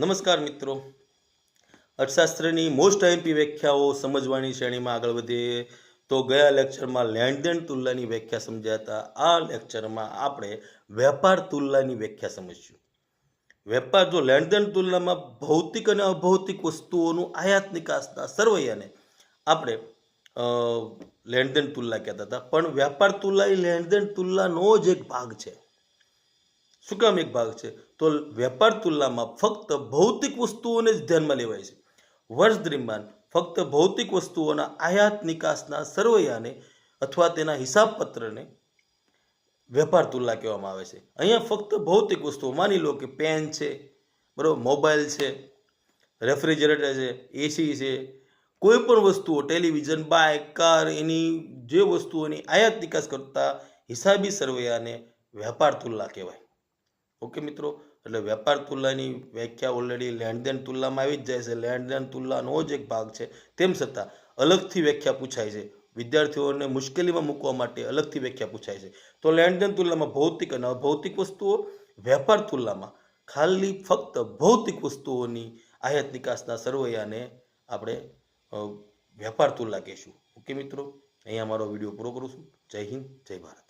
નમસ્કાર મિત્રો. અર્થશાસ્ત્રની most IMP વ્યાખ્યાઓ સમજવાની શ્રેણીમાં આગળ વધીએ. તો ગયા લેક્ચરમાં લેણદેણ તુલનાની વ્યાખ્યા સમજ્યા હતા. આ લેક્ચરમાં આપણે વેપાર તુલનાની વ્યાખ્યા સમજશું. વેપાર જો લેણદેણ તુલનામાં ભૌતિક અને અભૌતિક વસ્તુઓનું આયાત નિકાસના સરવૈયાને આપણે લેણદેણ તુલના કહેતા હતા. પણ વ્યાપાર તુલના એ લેણદેણ તુલનાનો જ એક ભાગ છે. શું કામ એક ભાગ છે. તો વેપાર તુલનામાં ફક્ત ભૌતિક વસ્તુઓને જ ધ્યાનમાં લેવાય છે. વર્ષ દરમિયાન ફક્ત ભૌતિક વસ્તુઓના આયાત નિકાસના સરવૈયાને અથવા તેના હિસાબપત્રને વેપાર તુલના કહેવામાં આવે છે. અહીંયા ફક્ત ભૌતિક વસ્તુઓ, માની લો કે પેન છે, બરાબર, મોબાઈલ છે, રેફ્રિજરેટર છે, એસી છે, કોઈ પણ વસ્તુઓ, ટેલિવિઝન, બાઇક, કાર, એની જે વસ્તુઓની આયાત નિકાસ કરતા હિસાબી સરવૈયાને વેપાર તુલના કહેવાય. ઓકે મિત્રો? એટલે વેપાર તુલનાની વ્યાખ્યા ઓલરેડી લેણદેણ તુલનામાં આવી જ જાય છે. લેણદેણ તુલનાનો જ એક ભાગ છે. તેમ છતાં અલગથી વ્યાખ્યા પૂછાય છે. વિદ્યાર્થીઓને મુશ્કેલીમાં મૂકવા માટે અલગથી વ્યાખ્યા પૂછાય છે. તો લેણદેણ તુલનામાં ભૌતિક અને અભૌતિક વસ્તુઓ, વેપાર તુલનામાં ખાલી ફક્ત ભૌતિક વસ્તુઓની આયાત નિકાસના સરવૈયાને આપણે વેપાર તુલના કહીશું. ઓકે મિત્રો? અહીંયા મારો વીડિયો પૂરો કરું છું. જય હિન્દ, જય ભારત.